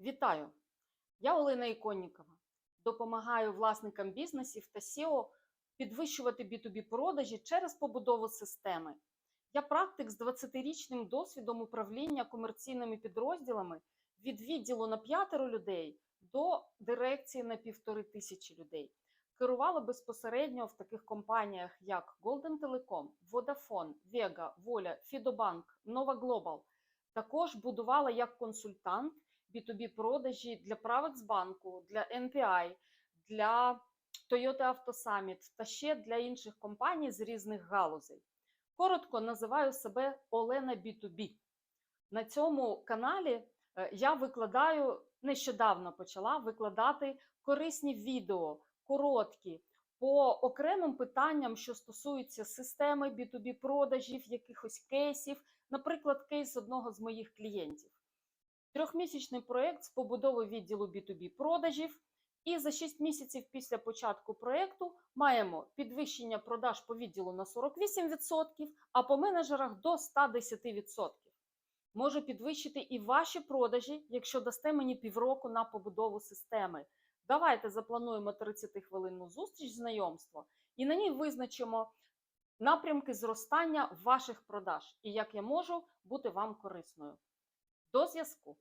Вітаю! Я Олена Іконнікова. Допомагаю власникам бізнесів та SEO підвищувати B2B продажі через побудову системи. Я практик з 20-річним досвідом управління комерційними підрозділами від відділу на п'ятеро людей до дирекції на півтори тисячі людей. Керувала безпосередньо в таких компаніях, як Golden Telecom, Vodafone, Vega, Voля, Fidobank, Nova Global. Також будувала як консультант B2B продажі для Правексбанку, для NPI, для Toyota Auto Summit та ще для інших компаній з різних галузей. Коротко називаю себе Олена B2B. На цьому каналі е, я викладаю нещодавно почала викладати корисні відео, короткі, по окремим питанням, що стосуються системи B2B продажів, якихось кейсів, наприклад, кейс одного з моїх клієнтів. Трьохмісячний проєкт з побудови відділу B2B продажів. І за 6 місяців після початку проєкту маємо підвищення продаж по відділу на 48%, а по менеджерах до 110%. Можу підвищити і ваші продажі, якщо дасте мені півроку на побудову системи. Давайте заплануємо 30-хвилинну зустріч знайомства і на ній визначимо напрямки зростання ваших продаж і як я можу бути вам корисною. До зв'язку!